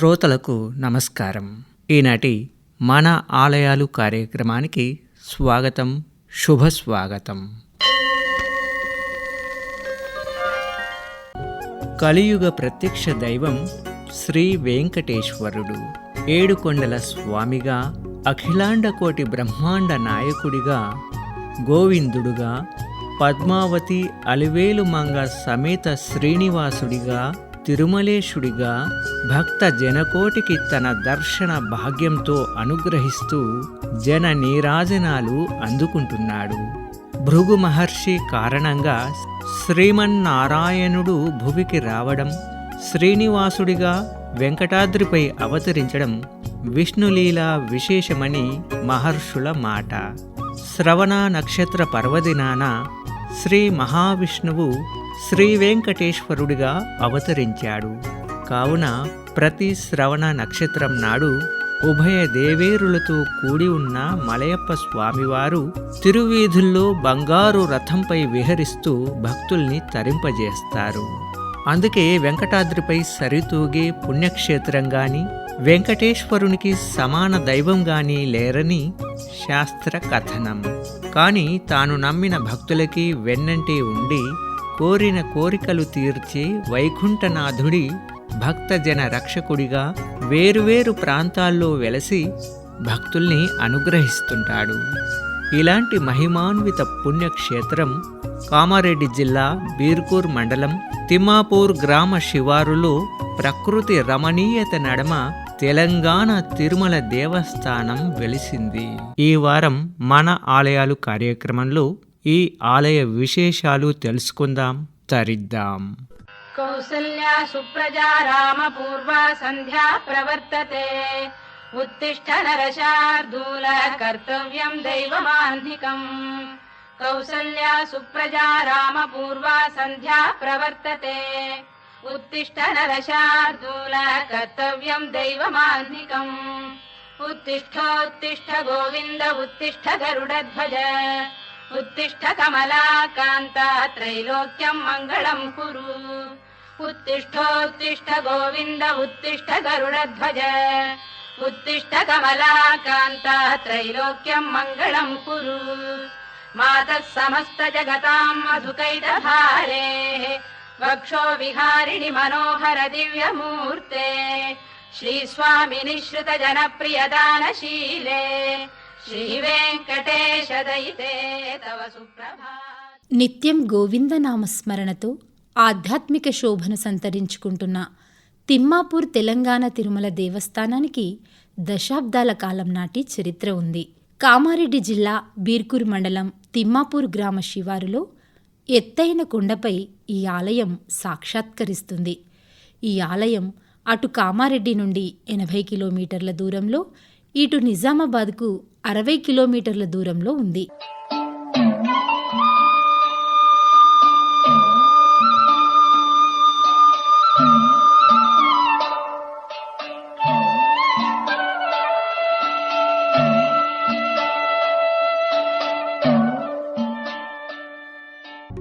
శ్రోతలకు నమస్కారం. ఈనాటి మన ఆలయాలు కార్యక్రమానికి స్వాగతం శుభ స్వాగతం. కలియుగ ప్రత్యక్ష దైవం శ్రీ వెంకటేశ్వరుడు ఏడుకొండల స్వామిగా అఖిలాండ కోటి బ్రహ్మాండ నాయకుడిగా గోవిందుడుగా పద్మావతి అలివేలు మంగ సమేత శ్రీనివాసుడిగా తిరుమలేశుడిగా భక్త జనకోటికి తన దర్శన భాగ్యంతో అనుగ్రహిస్తూ జన నీరాజనాలు అందుకుంటున్నాడు. భృగు మహర్షి కారణంగా శ్రీమన్నారాయణుడు భువికి రావడం శ్రీనివాసుడిగా వెంకటాద్రిపై అవతరించడం విష్ణులీల విశేషమని మహర్షుల మాట. శ్రవణ నక్షత్ర పర్వదినాన శ్రీ మహావిష్ణువు శ్రీ వెంకటేశ్వరుడిగా అవతరించాడు. కావున ప్రతి శ్రవణ నక్షత్రం నాడు ఉభయ దేవేరులతో కూడి ఉన్న మలయప్ప స్వామివారు తిరువీధుల్లో బంగారు రథంపై విహరిస్తూ భక్తుల్ని తరింపజేస్తారు. అందుకే వెంకటాద్రిపై సరితూగే పుణ్యక్షేత్రంగాని వెంకటేశ్వరునికి సమాన దైవంగాని లేరని శాస్త్ర కథనం కానీ తాను నమ్మిన భక్తులకి వెన్నంటే ఉండి కోరిన కోరికలు తీర్చే వైకుంఠనాథుడి భక్తజన రక్షకుడిగా వేరువేరు ప్రాంతాల్లో వెలసి భక్తుల్ని అనుగ్రహిస్తుంటాడు. ఇలాంటి మహిమాన్విత పుణ్యక్షేత్రం కామారెడ్డి జిల్లా బీర్కూర్ మండలం తిమ్మాపూర్ గ్రామ శివారులో ప్రకృతి రమణీయత నడమ తెలంగాణ తిరుమల దేవస్థానం వెలిసింది. ఈ వారం మన ఆలయాలు కార్యక్రమంలో ఈ ఆలయ విశేషాలు తెలుసుకుందాం తరిద్దాం. కౌసల్యా సుప్రజా రామ పూర్వ సంధ్యా ప్రవర్తతే. ఉత్తిష్ట నరశార్దూల కర్తవ్యం దైవమాన్ధికం కౌసల్యా సుప్రజా రామ పూర్వ సంధ్యా ప్రవర్తతే. ఉత్తిష్ట నరశార్దూల కర్తవ్యం దైవమాన్ధికం ఉత్తిష్టోత్తిష్ట గోవింద ఉత్తిష్ట గరుడధ్వజ उत्तिष्ठ कमलाकान्त त्रैलोक्यम् मङ्गलम् कुरु। उत्तिष्ठोत्तिष्ठ गोविन्द उत्तिष्ठ गरुडध्वज। उत्तिष्ठ कमलाकान्त त्रैलोक्यम् मङ्गलम् कुरु। मातः समस्त जगताम् मधुकैटभारेः वक्षो विहारिणि मनोहर दिव्यमूर्ते। निःश्रित जनप्रियदानशीले నిత్యం గోవింద నామస్మరణతో తవ నిత్యం గోవిందనామస్మరణతో ఆధ్యాత్మిక శోభను సంతరించుకుంటున్న తిమ్మాపూర్ తెలంగాణ తిరుమల దేవస్థానానికి దశాబ్దాల కాలం నాటి చరిత్ర ఉంది. కామారెడ్డి జిల్లా బీర్కూర్ మండలం తిమ్మాపూర్ గ్రామ శివారులో ఎత్తైన కొండపై ఈ ఆలయం సాక్షాత్కరిస్తుంది. ఈ ఆలయం అటు కామారెడ్డి నుండి ఎనభై కిలోమీటర్ల దూరంలో ఇటు నిజామాబాద్కు అరవై కిలోమీటర్ల దూరంలో ఉంది.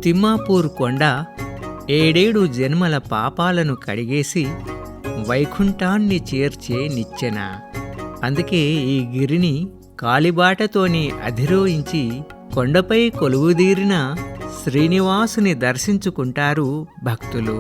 తిమ్మాపూర్ కొండ ఏడేడు జన్మల పాపాలను కడిగేసి వైకుంఠాన్ని చేర్చే నిచ్చెన. అందుకే ఈ గిరిని కాలిబాటతోని అధిరోహించి కొండపై కొలువుదీరిన శ్రీనివాసుని దర్శించుకుంటారు భక్తులు.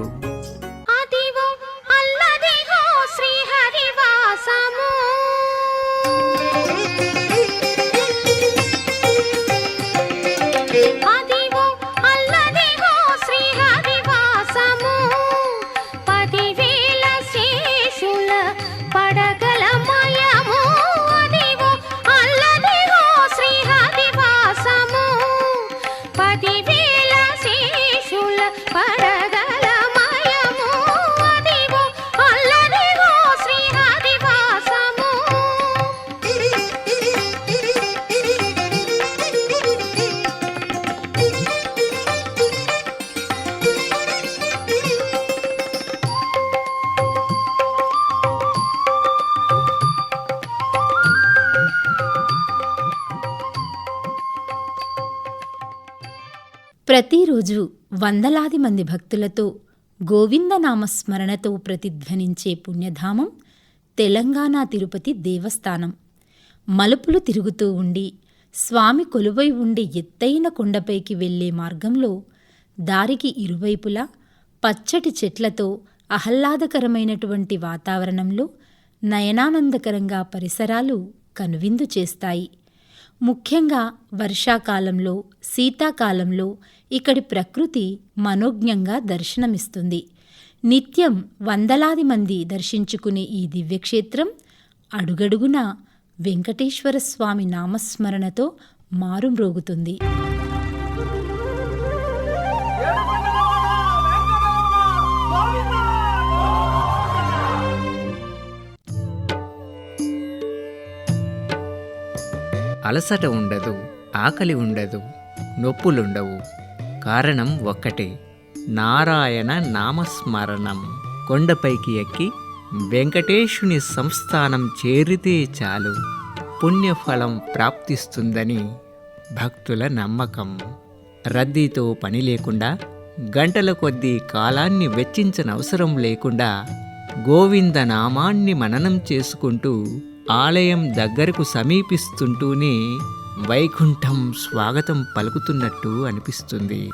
ప్రతిరోజు వందలాది మంది భక్తులతో గోవిందనామస్మరణతో ప్రతిధ్వనించే పుణ్యధామం తెలంగాణ తిరుపతి దేవస్థానం. మలుపులు తిరుగుతూ ఉండి స్వామి కొలువై ఉండి ఎత్తైన కొండపైకి వెళ్ళే మార్గంలో దారికి ఇరువైపులా పచ్చటి చెట్లతో ఆహ్లాదకరమైనటువంటి వాతావరణంలో నయనానందకరంగా పరిసరాలు కనువిందు చేస్తాయి. ముఖ్యంగా వర్షాకాలంలో శీతాకాలంలో ఇక్కడి ప్రకృతి మనోజ్ఞంగా దర్శనమిస్తుంది. నిత్యం వందలాది మంది దర్శించుకునే ఈ దివ్యక్షేత్రం అడుగడుగునా వెంకటేశ్వర స్వామి నామస్మరణతో మారుమ్రోగుతుంది. అలసట ఉండదు ఆకలి ఉండదు నొప్పులుండవు. కారణం ఒక్కటే నారాయణ నామస్మరణం. కొండపైకి ఎక్కి వెంకటేశుని సంస్థానం చేరితే చాలు పుణ్యఫలం ప్రాప్తిస్తుందని భక్తుల నమ్మకం. రద్దీతో పని లేకుండా గంటల కొద్దీ కాలాన్ని వెచ్చించనవసరం లేకుండా గోవింద నామాన్ని మననం చేసుకుంటూ ఆలయం దగ్గరకు సమీపిస్తుంటూనే వైకుంఠం స్వాగతం పలుకుతున్నట్టు అనిపిస్తుంది.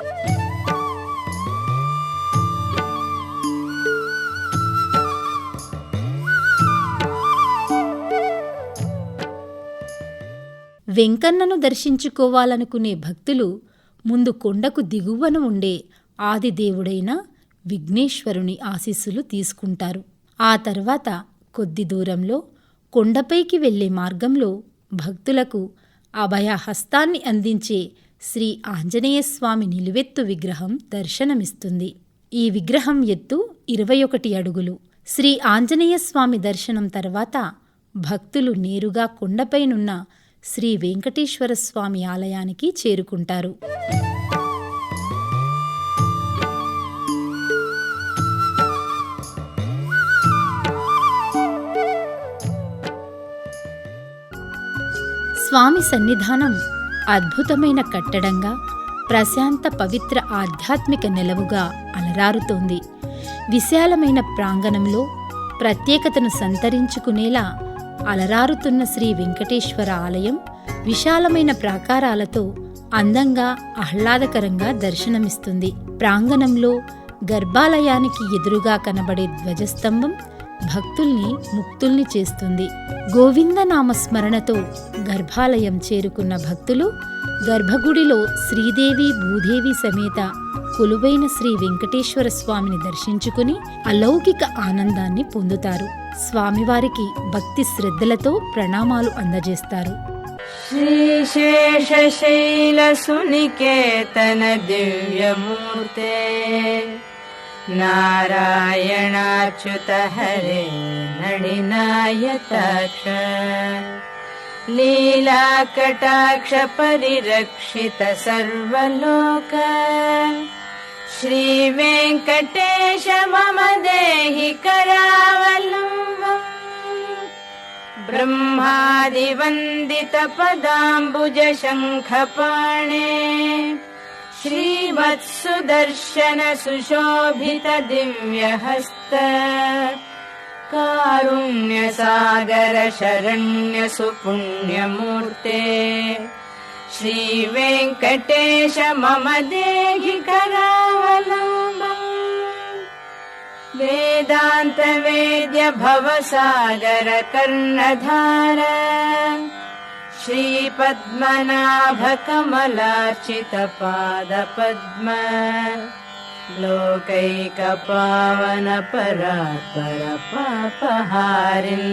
వెంకన్నను దర్శించుకోవాలనుకునే భక్తులు ముందు కొండకు దిగువన ఉండే ఆదిదేవుడైన విఘ్నేశ్వరుని ఆశీస్సులు తీసుకుంటారు. ఆ తర్వాత కొద్ది దూరంలో కొండపైకి వెళ్ళే మార్గంలో భక్తులకు అభయహస్తాన్ని అందించే శ్రీ ఆంజనేయస్వామి నిలువెత్తు విగ్రహం దర్శనమిస్తుంది. ఈ విగ్రహం ఎత్తు ఇరవై ఒకటి అడుగులు. శ్రీ ఆంజనేయస్వామి దర్శనం తర్వాత భక్తులు నేరుగా కొండపైనున్న శ్రీ వెంకటేశ్వర స్వామి ఆలయానికి చేరుకుంటారు. స్వామి సన్నిధానం అద్భుతమైన కట్టడంగా ప్రశాంత పవిత్ర ఆధ్యాత్మిక నెలవుగా అలరారుతోంది. విశాలమైన ప్రాంగణంలో ప్రత్యేకతను సంతరించుకునేలా అలరారుతున్న శ్రీ వెంకటేశ్వర ఆలయం విశాలమైన ప్రాకారాలతో అందంగా ఆహ్లాదకరంగా దర్శనమిస్తుంది. ప్రాంగణంలో గర్భాలయానికి ఎదురుగా కనబడే ధ్వజస్తంభం భక్తుల్ని ముక్తుల్ని చేస్తుంది. గోవింద నామస్మరణతో గర్భాలయం చేరుకున్న భక్తులు గర్భగుడిలో శ్రీదేవి భూదేవి సమేత కొలువైన శ్రీ వెంకటేశ్వర స్వామిని దర్శించుకుని అలౌకిక ఆనందాన్ని పొందుతారు. స్వామివారికి భక్తి శ్రద్ధలతో ప్రణామాలు అందజేస్తారు. శ్రీశేషైల సునికేతన దివ్యమూర్తే नारायणाच्युत हरे नडिनायताक्ष लीलाकटाक्ष परिरक्षित सर्वलोक श्रीवेङ्कटेश मम देहि करावलम्बम् ब्रह्मादिवन्दितपदाम्बुज शङ्खपाणे श्रीवत्सुदर्शन सुशोभित दिव्यहस्त कारुण्यसागर शरण्य सुपुण्यमूर्ते श्रीवेङ्कटेश मम देहि करावलम्बम् वेदान्तवेद्य भवसागर कर्णधार श्रीपद्मनाभकमलार्चितपादपद्म लोकैकपावनपरात्परपापहारिन्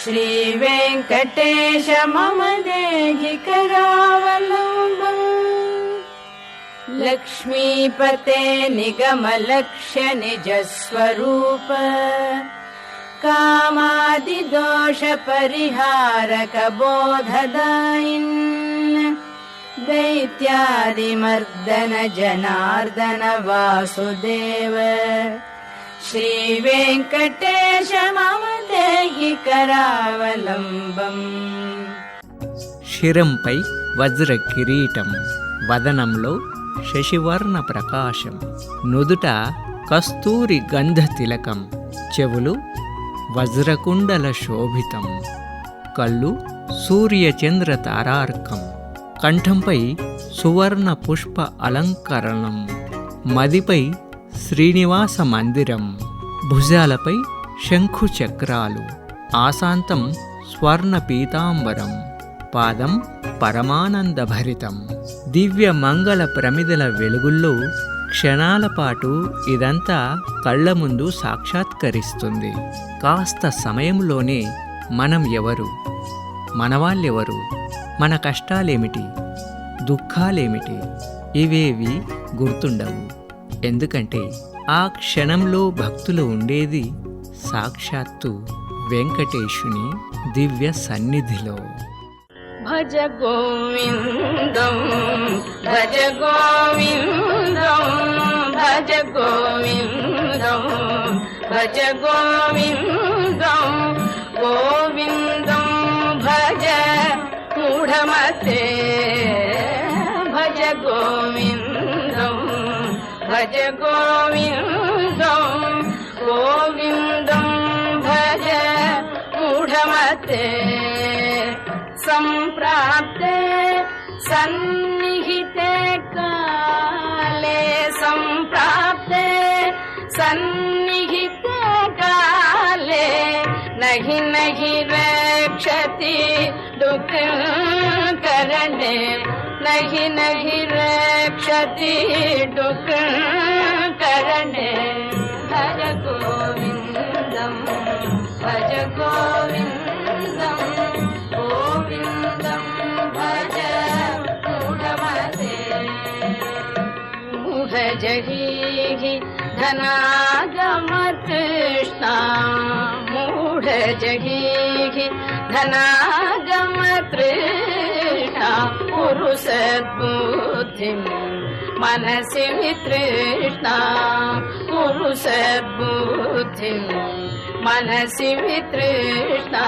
श्रीवेङ्कटेश मम देहि करावलम्बम् लक्ष्मीपते निगमलक्ष्य निजस्वरूप कामादिदोषपरिहारक बोधदायिन् दैत्यादिमर्दन जनार्दन वासुदेव श्रीवेङ्कटेश मम देहि करावलम्बम् శిరంపై వజ్ర కిరీటం వదనంలో శశివర్ణ ప్రకాశం నుదుట కస్తూరి గంధ తిలకం చెవులు వజ్రకుండల శోభితం. కళ్ళు సూర్యచంద్ర తారార్కం కంఠంపై సువర్ణ పుష్ప అలంకరణం. మదిపై శ్రీనివాస మందిరం. భుజాలపై శంఖు చక్రాలు ఆశాంతం స్వర్ణ పీతాంబరం. పాదం పరమానందభరితం. దివ్య మంగళ ప్రమిదల వెలుగుల్లో క్షణాల పాటు ఇదంతా కళ్ళ ముందు సాక్షాత్కరిస్తుంది. కాస్త సమయంలోనే మనం ఎవరు? మనవాళ్ళెవరు మన కష్టాలేమిటి? దుఃఖాలేమిటి? ఇవేవి గుర్తుండవు. ఎందుకంటే ఆ క్షణంలో భక్తులు ఉండేది సాక్షాత్తు వెంకటేశుని దివ్య సన్నిధిలో. భజ గోవిందం భజ గోవిందం భజ గోవిందం. भजगोविन्द गोविन्दं भज मूढमते। भज गोविन्द भजगोविन्द गोविन्दं भज मूढमते। सम्प्राप्ते सन् नहि नहि रक्षति दुःख करणे नहि नहि रक्षति दुःख करणे भज गोविन्दम् भज गोविन्दम् गोविन्दं भज मूढमते मूढजहीः धनागमतृष्णा गूढजगीः धनागमतृष्णा पुरुषद्बुद्धिम् मनसि वितृष्णा पुरुषद्बुद्धिम् मनसि वितृष्णा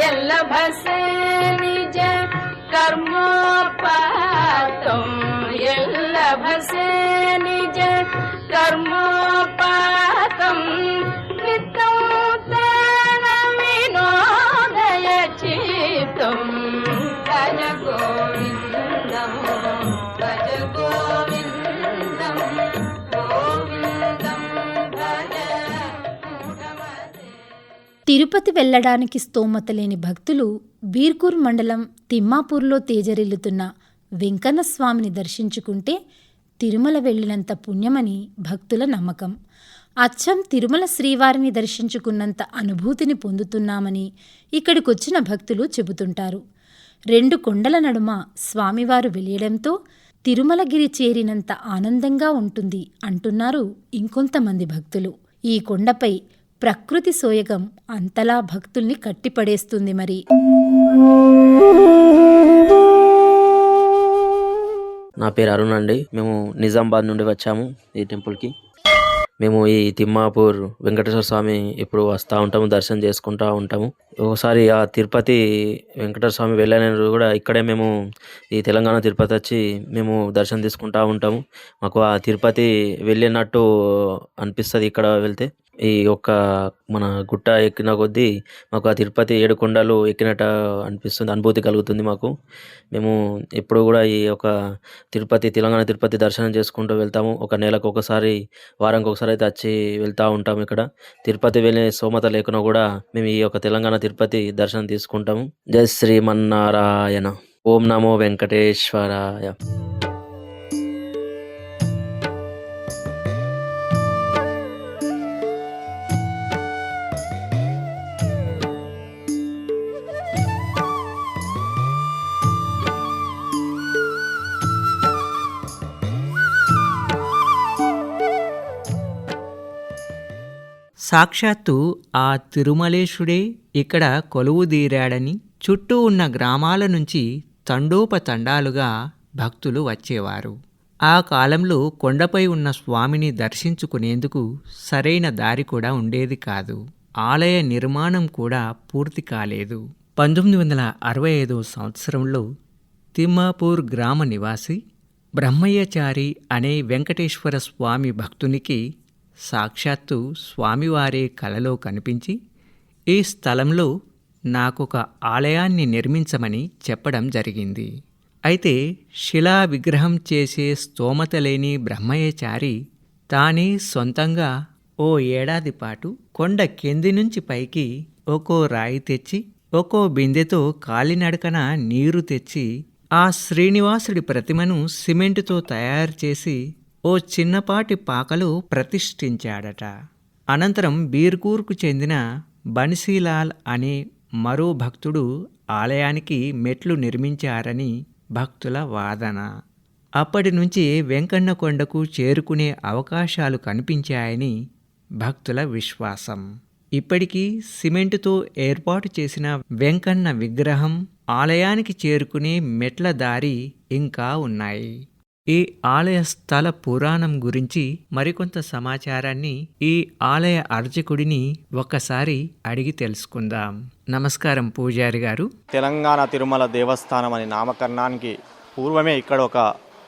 यल्लभसे निज कर्मोपातुम् यल्लभसे निज कर्मोपातम् తిరుపతి వెళ్ళడానికి స్తోమత లేని భక్తులు బీర్కూర్ మండలం తిమ్మాపూర్లో తేజరిల్లుతున్న వెంకన్నస్వామిని దర్శించుకుంటే తిరుమల వెళ్ళినంత పుణ్యమని భక్తుల నమ్మకం. అచ్చం తిరుమల శ్రీవారిని దర్శించుకున్నంత అనుభూతిని పొందుతున్నామని ఇక్కడికొచ్చిన భక్తులు చెబుతుంటారు. రెండు కొండల నడుమ స్వామివారు వెలియడంతో తిరుమలగిరి చేరినంత ఆనందంగా ఉంటుంది అంటున్నారు ఇంకొంతమంది భక్తులు. ఈ కొండపై ప్రకృతి సోయగం అంతలా భక్తుల్ని కట్టిపడేస్తుంది మరి. నా పేరు అరుణ్ అండి. మేము నిజామాబాద్ నుండి వచ్చాము ఈ టెంపుల్కి మేము ఈ తిమ్మాపూర్ వెంకటేశ్వర స్వామి ఇప్పుడు వస్తూ ఉంటాము దర్శనం చేసుకుంటూ ఉంటాము. ఒకసారి ఆ తిరుపతి వెంకటేశ్వర స్వామి వెళ్ళిన రోజు కూడా ఇక్కడే మేము ఈ తెలంగాణ తిరుపతి వచ్చి మేము దర్శనం తీసుకుంటూ ఉంటాము. మాకు ఆ తిరుపతి వెళ్ళినట్టు అనిపిస్తుంది ఇక్కడ వెళ్తే. ఈ యొక్క మన గుట్ట ఎక్కిన కొద్దీ మాకు ఆ తిరుపతి ఏడు కొండలు ఎక్కినట్టు అనిపిస్తుంది అనుభూతి కలుగుతుంది మాకు. మేము ఎప్పుడు కూడా ఈ యొక్క తిరుపతి తెలంగాణ తిరుపతి దర్శనం చేసుకుంటూ వెళ్తాము. ఒక నెలకు ఒకసారి వారానికి ఒకసారి అయితే వచ్చి వెళ్తూ ఉంటాము ఇక్కడ. తిరుపతి వెళ్ళే సోమత లేకున్నా కూడా మేము ఈ యొక్క తెలంగాణ తిరుపతి దర్శనం తీసుకుంటాము. జై శ్రీమన్నారాయణ ఓం నమో వెంకటేశ్వరాయ. సాక్షాత్తు ఆ తిరుమలేశుడే ఇక్కడ కొలువుదీరాడని చుట్టూ ఉన్న గ్రామాల నుంచి తండోపతండాలుగా భక్తులు వచ్చేవారు. ఆ కాలంలో కొండపై ఉన్న స్వామిని దర్శించుకునేందుకు సరైన దారి కూడా ఉండేది కాదు. ఆలయ నిర్మాణం కూడా పూర్తి కాలేదు. పంతొమ్మిది వందల అరవై ఐదో సంవత్సరంలో తిమ్మాపూర్ గ్రామ నివాసి బ్రహ్మయ్యచారి అనే వెంకటేశ్వర స్వామి భక్తునికి సాక్షాత్తు స్వామివారే కలలో కనిపించి ఈ స్థలంలో నాకొక ఆలయాన్ని నిర్మించమని చెప్పడం జరిగింది. అయితే శిలా విగ్రహం చేసే స్తోమత లేని బ్రహ్మయ్యచారి తానే సొంతంగా ఓ ఏడాది పాటు కొండ కింది నుంచి పైకి ఒక్కో రాయి తెచ్చి ఒక్కో బిందెతో కాలినడకన నీరు తెచ్చి ఆ శ్రీనివాసుడి ప్రతిమను సిమెంటుతో తయారు చేసి ఓ చిన్నపాటి పాకలు ప్రతిష్ఠించాడట. అనంతరం బీర్కూర్కు చెందిన బన్సీలాల్ అనే మరో భక్తుడు ఆలయానికి మెట్లు నిర్మించారని భక్తుల వాదన. అప్పటి నుంచి వెంకన్న కొండకు చేరుకునే అవకాశాలు కనిపించాయని భక్తుల విశ్వాసం. ఇప్పటికీ సిమెంటుతో ఏర్పాటు చేసిన వెంకన్న విగ్రహం ఆలయానికి చేరుకునే మెట్ల దారి ఇంకా ఉన్నాయి. ఈ ఆలయ స్థల పురాణం గురించి మరికొంత సమాచారాన్ని ఈ ఆలయ అర్చకుడిని ఒకసారి అడిగి తెలుసుకుందాం. నమస్కారం పూజారి గారు. తెలంగాణ తిరుమల దేవస్థానం అనే నామకరణానికి పూర్వమే ఇక్కడ ఒక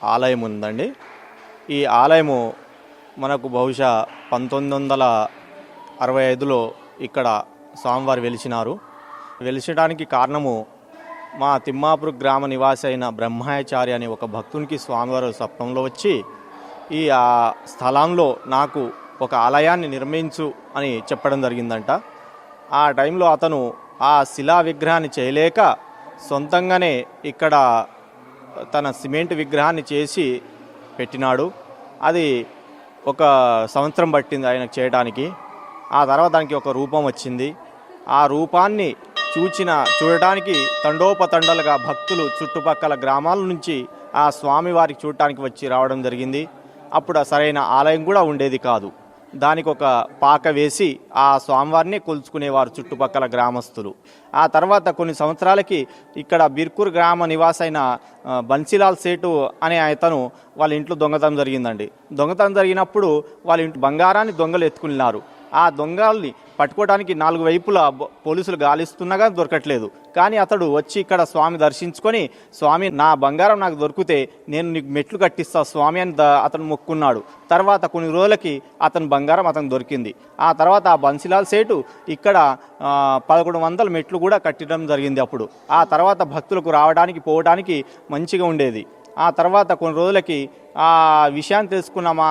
ఆలయం ఉందండి. ఈ ఆలయము మనకు బహుశా పంతొమ్మిది వందల అరవై ఐదులో ఇక్కడ స్వామివారు వెలిసినారు వెలిచడానికి కారణము మా తిమ్మాపూర్ గ్రామ నివాసి అయిన బ్రహ్మాచారి అనే ఒక భక్తునికి స్వామివారు స్వప్నంలో వచ్చి ఈ ఆ స్థలంలో నాకు ఒక ఆలయాన్ని నిర్మించు అని చెప్పడం జరిగిందంట. ఆ టైంలో అతను ఆ శిలా విగ్రహాన్ని చేయలేక సొంతంగానే ఇక్కడ తన సిమెంట్ విగ్రహాన్ని చేసి పెట్టినాడు. అది ఒక సంవత్సరం పట్టింది ఆయనకు చేయడానికి ఆ తర్వాత దానికి ఒక రూపం వచ్చింది. ఆ రూపాన్ని చూచిన చూడటానికి తండోపతండలుగా భక్తులు చుట్టుపక్కల గ్రామాల నుంచి ఆ స్వామివారికి చూడటానికి వచ్చి రావడం జరిగింది. అప్పుడు సరైన ఆలయం కూడా ఉండేది కాదు. దానికి ఒక పాక వేసి ఆ స్వామివారిని కొలుచుకునేవారు చుట్టుపక్కల గ్రామస్తులు. ఆ తర్వాత కొన్ని సంవత్సరాలకి ఇక్కడ బిర్కూర్ గ్రామ నివాసైన బన్సీలాల్ సేటు అనే అతను వాళ్ళ ఇంట్లో దొంగతనం జరిగిందండి. దొంగతనం జరిగినప్పుడు వాళ్ళ ఇంటి బంగారాన్ని దొంగలు ఎత్తుకున్నారు. ఆ దొంగల్ని పట్టుకోవడానికి నాలుగు వైపులా పోలీసులు గాలిస్తున్నగా దొరకట్లేదు. కానీ అతడు వచ్చి ఇక్కడ స్వామి దర్శించుకొని స్వామి నా బంగారం నాకు దొరికితే నేను నీకు మెట్లు కట్టిస్తా స్వామి అని అతను మొక్కున్నాడు. తర్వాత కొన్ని రోజులకి అతని బంగారం అతను దొరికింది. ఆ తర్వాత ఆ బన్సిలాల్ సేటు ఇక్కడ పదకొండు వందల మెట్లు కూడా కట్టడం జరిగింది అప్పుడు. ఆ తర్వాత భక్తులకు రావడానికి పోవడానికి మంచిగా ఉండేది. ఆ తర్వాత కొన్ని రోజులకి ఆ విషయాన్ని తెలుసుకున్న మా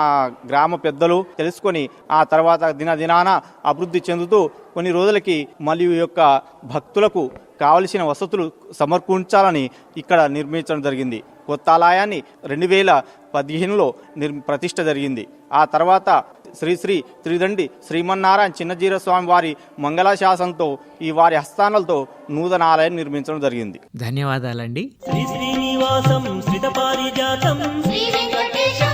గ్రామ పెద్దలు తెలుసుకొని ఆ తర్వాత దినదినాన అభివృద్ధి చెందుతూ కొన్ని రోజులకి మళ్ళీ యొక్క భక్తులకు కావలసిన వసతులు సమర్పించాలని ఇక్కడ నిర్మించడం జరిగింది. కొత్త ఆలయాన్ని రెండు వేల పదిహేనులో నిర్ ప్రతిష్ట జరిగింది. ఆ తర్వాత శ్రీ శ్రీ త్రిదండి శ్రీమన్నారాయణ చిన్నజీర స్వామి వారి మంగళాశాసనంతో ఈ వారి హస్తానాలతో నూతన ఆలయం నిర్మించడం జరిగింది. ధన్యవాదాలండి. శ్రీ శ్రీనివాసం శ్రీ వెంకటేశం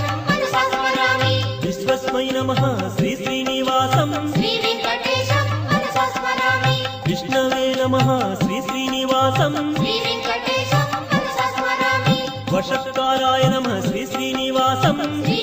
విశ్వస్మై నమ శ్రీ శ్రీనివాసం. శ్రీ వెంకటేశం మనసా స్మరామి విష్ణవే నమ శ్రీ శ్రీనివాసం. శ్రీ వెంకటేశం మనసా స్మరామి వషత్కారాయ నమ శ్రీ శ్రీనివాసం. శ్రీ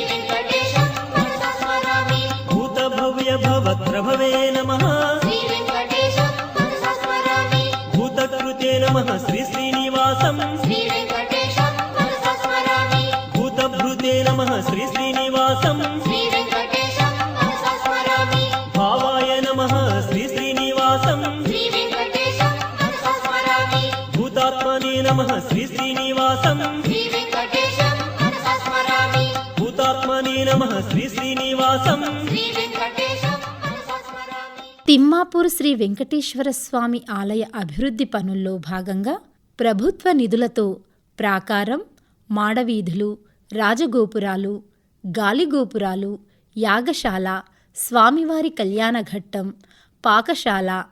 శ్రీ వెంకటేశ్వర స్వామి ఆలయ అభివృద్ధి పనుల్లో భాగంగా ప్రభుత్వ నిధులతో ప్రాకారం మాడవీధులు రాజగోపురాలు గాలిగోపురాలు యాగశాల స్వామివారి కళ్యాణఘట్టం పాకశాల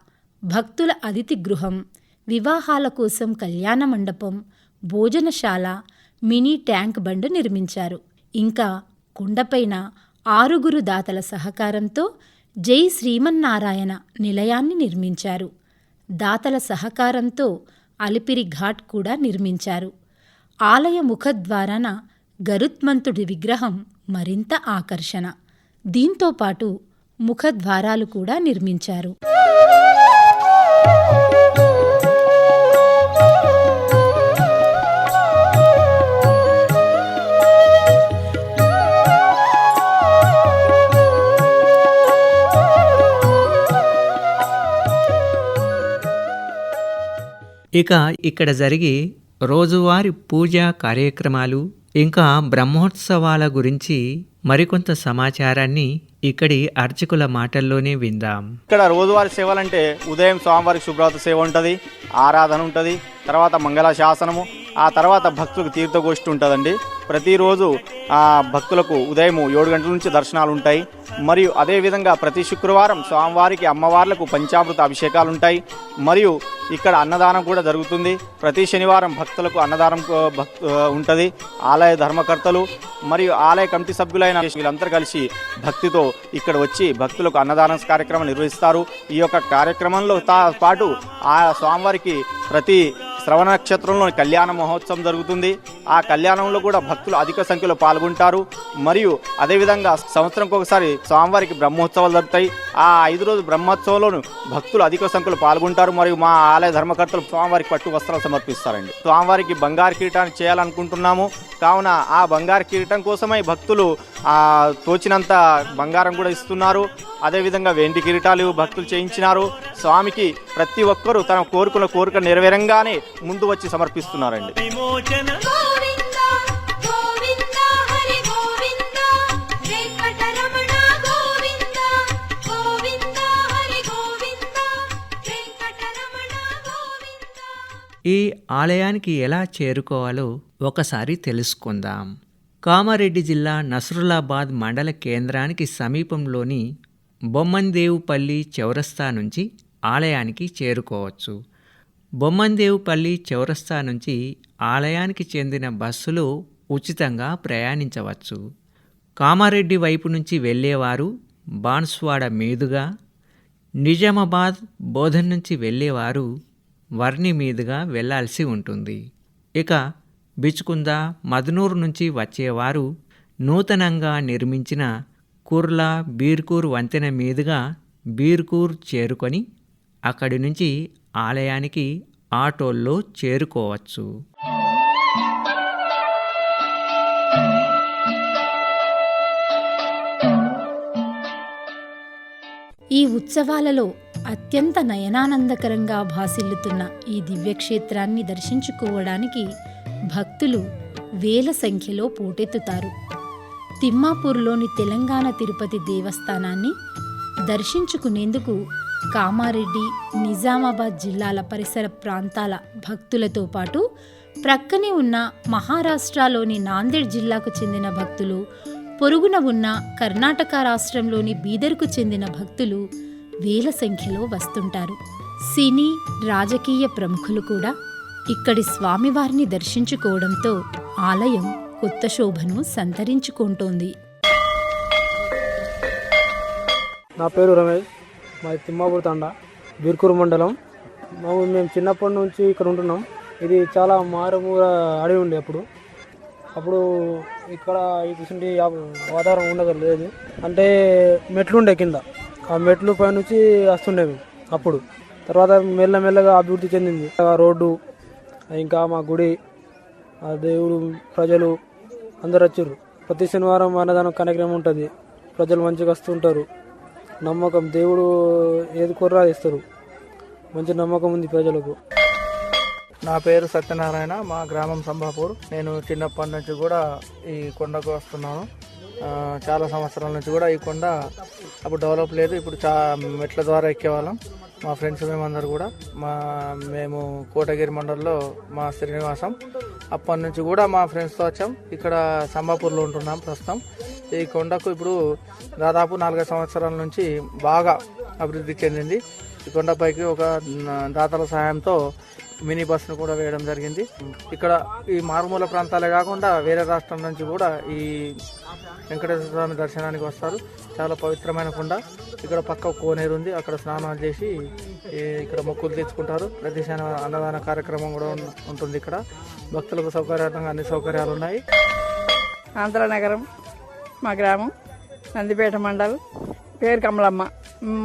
భక్తుల అతిథి గృహం వివాహాల కోసం కళ్యాణ మండపం భోజనశాల మినీ ట్యాంక్ బండ్ నిర్మించారు. ఇంకా కొండపైన ఆరుగురు దాతల సహకారంతో జై శ్రీమన్నారాయణ నిలయాన్ని నిర్మించారు. దాతల సహకారంతో అలిపిరి ఘాట్ కూడా నిర్మించారు. ఆలయ ముఖద్వారాన గరుత్మంతుడి విగ్రహం మరింత ఆకర్షణ. దీంతో పాటు ముఖద్వారాలు కూడా నిర్మించారు. ఇక ఇక్కడ జరిగే రోజువారి పూజా కార్యక్రమాలు ఇంకా బ్రహ్మోత్సవాల గురించి మరికొంత సమాచారాన్ని ఇక్కడి అర్చకుల మాటల్లోనే విందాం. ఇక్కడ రోజువారి సేవలంటే ఉదయం స్వామివారికి శుభ్రత సేవ ఉంటుంది ఆరాధన ఉంటుంది తర్వాత మంగళ శాసనము ఆ తర్వాత భక్తులకు తీర్థగోష్ఠి ఉంటుందండి. ప్రతిరోజు భక్తులకు ఉదయం ఏడు గంటల నుంచి దర్శనాలు ఉంటాయి. మరియు అదేవిధంగా ప్రతి శుక్రవారం స్వామివారికి అమ్మవార్లకు పంచామృత అభిషేకాలు ఉంటాయి మరియు ఇక్కడ అన్నదానం కూడా జరుగుతుంది. ప్రతి శనివారం భక్తులకు అన్నదానం ఉంటుంది. ఆలయ ధర్మకర్తలు మరియు ఆలయ కమిటీ సభ్యులైన వీళ్ళందరూ కలిసి భక్తితో ఇక్కడ వచ్చి భక్తులకు అన్నదానం కార్యక్రమం నిర్వహిస్తారు. ఈ యొక్క కార్యక్రమంలో తా పాటు ఆ స్వామివారికి ప్రతి శ్రవణ నక్షత్రంలో కళ్యాణ మహోత్సవం జరుగుతుంది. ఆ కళ్యాణంలో కూడా భక్తులు అధిక సంఖ్యలో పాల్గొంటారు. మరియు అదేవిధంగా సంవత్సరంకి ఒకసారి స్వామివారికి బ్రహ్మోత్సవాలు జరుగుతాయి. ఆ ఐదు రోజు బ్రహ్మోత్సవంలోను భక్తులు అధిక సంఖ్యలో పాల్గొంటారు. మరియు మా ఆలయ ధర్మకర్తలు స్వామివారికి పట్టు వస్త్రాలు సమర్పిస్తారండి. స్వామివారికి బంగారు కిరీటాన్ని చేయాలనుకుంటున్నాము. కావున ఆ బంగారు కిరీటం కోసమై భక్తులు తోచినంత బంగారం కూడా ఇస్తున్నారు. అదేవిధంగా వెండి కిరీటాలు భక్తులు చేయించినారు. స్వామికి ప్రతి ఒక్కరూ తన కోరుకున్న కోరిక నెరవేరంగానే ముందు వచ్చి సమర్పిస్తున్నారండి. విమోచన. గోవింద గోవింద హరి గోవింద వెంకటరమణ గోవింద గోవింద హరి గోవింద వెంకటరమణ గోవింద. ఈ ఆలయానికి ఎలా చేరుకోవాలో ఒకసారి తెలుసుకుందాం. కామారెడ్డి జిల్లా నసరులాబాద్ మండల కేంద్రానికి సమీపంలోని బొమ్మందేవుపల్లి చౌరస్తా నుంచి ఆలయానికి చేరుకోవచ్చు. బొమ్మందేవుపల్లి చౌరస్తా నుంచి ఆలయానికి చెందిన బస్సులో ఉచితంగా ప్రయాణించవచ్చు. కామారెడ్డి వైపు నుంచి వెళ్ళేవారు బాన్స్వాడ మీదుగా నిజామాబాద్ బోధన్ నుంచి వెళ్ళేవారు వర్ణి మీదుగా వెళ్ళాల్సి ఉంటుంది. ఇక బిచ్కుంద మదనూరు నుంచి వచ్చేవారు నూతనంగా నిర్మించిన కుర్లా బీర్కూర్ వంతెన మీదుగా బీర్కూర్ చేరుకొని అక్కడి నుంచి ఆలయానికి ఆటోల్లో చేరుకోవచ్చు. ఈ ఉత్సవాలలో అత్యంత నయనానందకరంగా భాసిల్లుతున్న ఈ దివ్యక్షేత్రాన్ని దర్శించుకోవడానికి భక్తులు వేల సంఖ్యలో పోటెత్తుతారు. తిమ్మాపూర్లోని తెలంగాణ తిరుపతి దేవస్థానాన్ని దర్శించుకునేందుకు కామారెడ్డి నిజామాబాద్ జిల్లాల పరిసర ప్రాంతాల భక్తులతో పాటు ప్రక్కనే ఉన్న మహారాష్ట్రలోని నాందేడ్ జిల్లాకు చెందిన భక్తులు పొరుగున ఉన్న కర్ణాటక రాష్ట్రంలోని బీదర్కు చెందిన భక్తులు వేల సంఖ్యలో వస్తుంటారు. సినీ రాజకీయ ప్రముఖులు కూడా ఇక్కడి స్వామివారిని దర్శించుకోవడంతో ఆలయం కొత్త శోభను సంతరించుకుంటోంది. నా పేరు రమేష్. మాది తిమ్మాపూర్ తండ బీర్కూరు మండలం. మేము మేము చిన్నప్పటి నుంచి ఇక్కడ ఉంటున్నాం. ఇది చాలా మారుమూల అడవి ఉండే అప్పుడు. అప్పుడు ఇక్కడ ఇటువంటి వాతావరణం ఉండదు లేదు. అంటే మెట్లు ఉండే కింద. ఆ మెట్లు పైనుంచి వస్తుండే మేము అప్పుడు. తర్వాత మెల్లమెల్లగా అభివృద్ధి చెందింది. రోడ్డు ఇంకా మా గుడి ఆ దేవుడు ప్రజలు అందరు వచ్చారు. ప్రతి శనివారం అన్నదానం కార్యక్రమం ఉంటుంది. ప్రజలు మంచిగా వస్తుంటారు. నమ్మకం దేవుడు ఏది కుర్రా ఇస్తారు. మంచి నమ్మకం ఉంది ప్రజలకు. నా పేరు సత్యనారాయణ మా గ్రామం సంబాపూర్ నేను చిన్నప్పటి నుంచి కూడా ఈ కొండకు వస్తున్నాను. చాలా సంవత్సరాల నుంచి కూడా ఈ కొండ అప్పుడు డెవలప్ లేదు. ఇప్పుడు చా మెట్ల ద్వారా ఎక్కేవాళ్ళం. మా ఫ్రెండ్స్ మేమందరూ కూడా మా మేము కోటగిరి మండలంలో మా శ్రీనివాసం. అప్పటి నుంచి కూడా మా ఫ్రెండ్స్తో వచ్చాం. ఇక్కడ సంబాపూర్లో ఉంటున్నాం ప్రస్తుతం. ఈ కొండకు ఇప్పుడు దాదాపు నాలుగైదు సంవత్సరాల నుంచి బాగా అభివృద్ధి చెందింది. ఈ కొండపైకి ఒక దాతల సహాయంతో మినీ బస్సును కూడా వేయడం జరిగింది. ఇక్కడ ఈ మారుమూల ప్రాంతాలే కాకుండా వేరే రాష్ట్రం నుంచి కూడా ఈ వెంకటేశ్వర స్వామి దర్శనానికి వస్తారు. చాలా పవిత్రమైన కొండ. ఇక్కడ పక్క కోనేరు ఉంది. అక్కడ స్నానాలు చేసి ఇక్కడ మొక్కులు తెచ్చుకుంటారు ప్రతి అన్నదాన కార్యక్రమం కూడా ఉంటుంది ఇక్కడ. భక్తులకు సౌకర్యార్థంగా అన్ని సౌకర్యాలు ఉన్నాయి. ఆంధ్ర నగరం మా గ్రామం నందిపేట మండలం పేరు కమలమ్మ.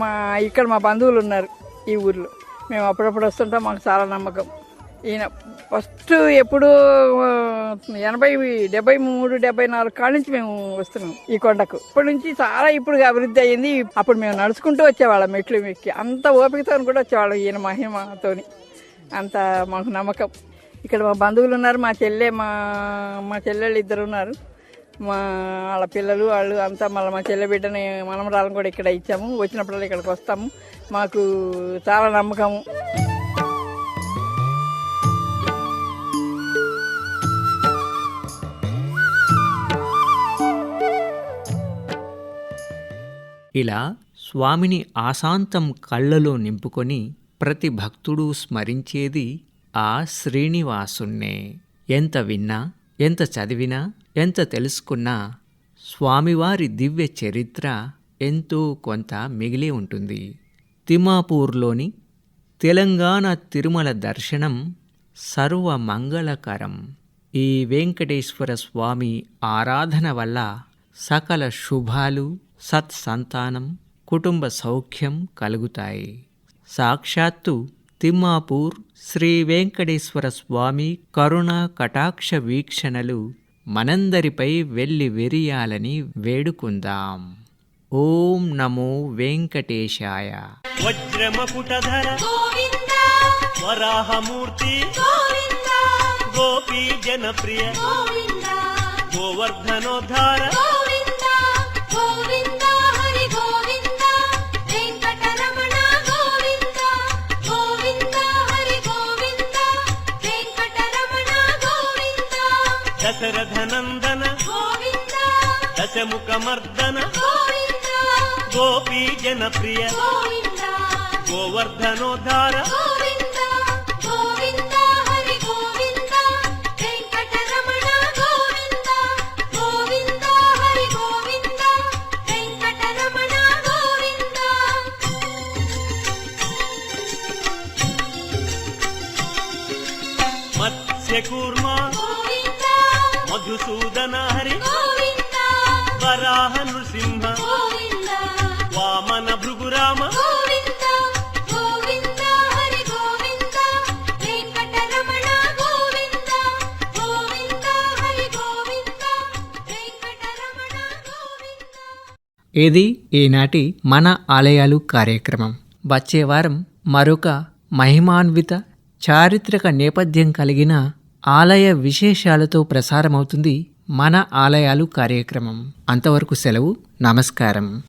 మా ఇక్కడ మా బంధువులు ఉన్నారు ఈ ఊర్లో. మేము అప్పుడప్పుడు వస్తుంటాం మాకు చాలా నమ్మకం. ఈయన ఫస్ట్ ఎప్పుడు ఎనభై డెబ్బై మూడు డెబ్బై నాలుగు కాడ నుంచి మేము వస్తున్నాం ఈ కొండకు. ఇప్పటి నుంచి చాలా ఇప్పుడు అభివృద్ధి అయ్యింది. అప్పుడు మేము నడుచుకుంటూ వచ్చేవాళ్ళం మెట్లు మెక్కి. అంత ఓపికతో కూడా వచ్చేవాళ్ళం ఈయన మహిమతోని. అంత మాకు నమ్మకం. ఇక్కడ మా బంధువులు ఉన్నారు మా చెల్లె మా మా చెల్లెళ్ళు ఇద్దరు ఉన్నారు. మా వాళ్ళ పిల్లలు వాళ్ళు అంతా మళ్ళీ మా చెల్లె బిడ్డని మనమరాలను కూడా ఇక్కడ ఇచ్చాము. వచ్చినప్పుడల్లా ఇక్కడికి వస్తాము. మాకు చాలా నమ్మకం. ఇలా స్వామిని ఆశాంతం కళ్ళలో నింపుకొని ప్రతి భక్తుడు స్మరించేది ఆ శ్రీనివాసున్నే ఎంత విన్నా ఎంత చదివినా ఎంత తెలుసుకున్నా స్వామివారి దివ్య చరిత్ర ఎంతో కొంత మిగిలి ఉంటుంది. తిమాపూర్లోని తెలంగాణ తిరుమల దర్శనం సర్వమంగళకరం. ఈ వెంకటేశ్వర స్వామి ఆరాధన వల్ల సకల శుభాలు సత్సంతానం కుటుంబ సౌఖ్యం కలుగుతాయి. సాక్షాత్తు తిమ్మాపూర్ శ్రీ వెంకటేశ్వర స్వామి కరుణ కటాక్ష వీక్షణలు మనందరిపై వెళ్ళి వెరియాలని వేడుకుందాం. ఓం నమో వెంకటేశాయ. వజ్రమకుటధర గోవింద వరాహమూర్తి గోవింద గోపీ జనప్రియ గోవింద గోవర్ధనోద్ధార గోవింద గోవింద హరి గోవింద వెంకటరమణ గోవింద గోవింద హరి గోవింద వెంకటరమణ గోవింద దశరథనందన గోవింద దశముఖమర్దన గోవింద గోపీ జనప్రియ. గోవర్ధనోద్ధార. గోవింద. గోవింద. హరి గోవింద. ఇది ఈనాటి మన ఆలయాలు కార్యక్రమం. వచ్చే వారం మరొక మహిమాన్విత చారిత్రక నేపథ్యం కలిగిన ఆలయ విశేషాలతో ప్రసారమవుతుంది మన ఆలయాలు కార్యక్రమం. అంతవరకు సెలవు నమస్కారం.